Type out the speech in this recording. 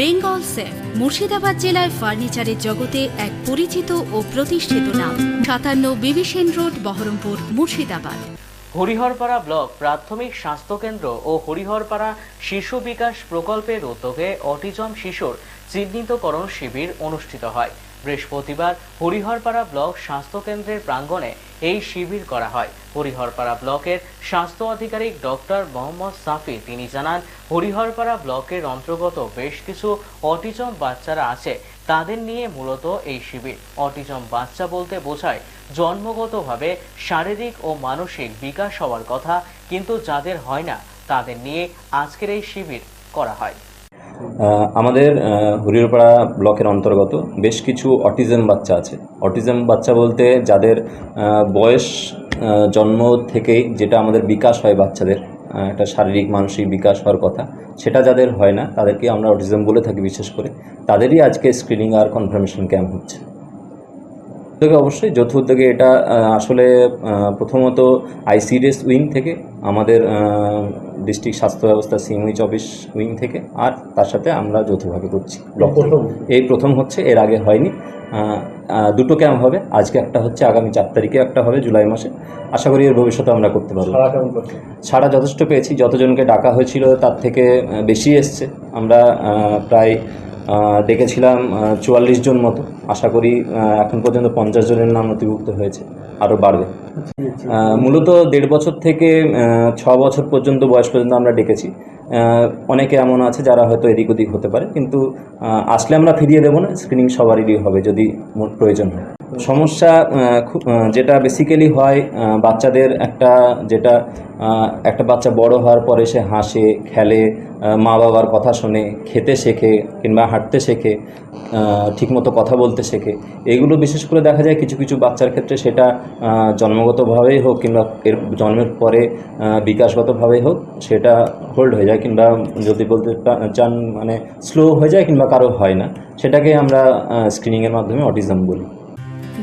Bengal safe, Murshidabad জেলায় ফার্নিচারের জগতে এক পরিচিত ও প্রতিষ্ঠিত নাম। সাতান্ন বিবিসেন রোড, বহরমপুর, মুর্শিদাবাদ। হরিহরপাড়া ব্লক প্রাথমিক স্বাস্থ্যকেন্দ্র ও হরিহরপাড়া শিশু বিকাশ প্রকল্পের উদ্যোগে অটিজম শিশুর চিহ্নিতকরণ শিবির অনুষ্ঠিত হয়। বৃহস্পতিবার হরিহরপাড়া ব্লক স্বাস্থ্যকেন্দ্রের প্রাঙ্গণে এই শিবির করা হয়। হরিহরপাড়া ব্লকের স্বাস্থ্য আধিকারিক ডক্টর মোহাম্মদ সাফি তিনি জানান, হরিহরপাড়া ব্লকের অন্তর্গত বেশ কিছু অটিজম বাচ্চারা আছে, তাদের নিয়ে মূলত এই শিবির। অটিজম বাচ্চা বলতে বোঝায়, জন্মগতভাবে শারীরিক ও মানসিক বিকাশ হওয়ার কথা, কিন্তু যাদের হয় না, তাদের নিয়ে আজকের এই শিবির করা হয়। আমাদের হরিরপাড়া ব্লকের অন্তর্গত বেশ কিছু অটিজম বাচ্চা আছে। অটিজম বাচ্চা বলতে যাদের বয়স জন্ম থেকেই যেটা আমাদের বিকাশ হয় বাচ্চাদের একটা শারীরিক, মানসিক বিকাশ হওয়ার কথা, সেটা যাদের হয় না, তাদেরকে আমরা অটিজম বলে থাকি বিশেষ করে। তাদেরই আজকে স্ক্রিনিং আর কনফার্মেশন ক্যাম্প হচ্ছে। উদ্যোগে অবশ্যই যৌথ উদ্যোগে এটা আসলে প্রথমত আইসিডিএস উইং থেকে আমাদের ডিস্ট্রিক্ট স্বাস্থ্য ব্যবস্থা সিএমইচ অফিস উইং থেকে আর তার সাথে আমরা যৌথভাবে করছি। এই প্রথম? হচ্ছে এর আগে হয়নি। দুটো ক্যাম্প হবে আজকে একটা হচ্ছে আগামী চার তারিখে একটা হবে জুলাই মাসে। আশা করি এর ভবিষ্যতে আমরা করতে পারব। ছাড়া যথেষ্ট পেয়েছি যতজনকে ডাকা হয়েছিল তার থেকে বেশি এসছে। আমরা প্রায় ডেকেছিলাম চুয়াল্লিশ জন মতো। আশা করি এখন পর্যন্ত পঞ্চাশ জনের নাম নথিভুক্ত হয়েছে, আরও বাড়বে। মূলত দেড় বছর থেকে ছ বছর পর্যন্ত বয়স পর্যন্ত আমরা ডেকেছি। অনেকে এমন আছে যারা হয়তো এদিক ওদিক হতে পারে, কিন্তু আসলে আমরা ফিরিয়ে দেবো না স্ক্রিনিং সবারই হবে যদি প্রয়োজন হয়। সমস্যা যেটা বেসিক্যালি হয় বাচ্চাদের একটা, যেটা একটা বাচ্চা বড় হওয়ার পরে সে হাসে, খেলে মা বাবার কথা শোনে, খেতে শেখে কিংবা হাঁটতে শেখে ঠিকমতো কথা বলতে শেখে। এগুলো বিশেষ করে দেখা যায় কিছু কিছু বাচ্চার ক্ষেত্রে সেটা জন্মগতভাবেই হোক কিংবা এর জন্মের পরে বিকাশগতভাবেই হোক, সেটা হোল্ড হয়ে যায় কিংবা যদি বলতে চান মানে স্লো হয়ে যায় কিংবা কারও হয় না, সেটাকে আমরা স্ক্রিনিংয়ের মাধ্যমে অটিজম বলি।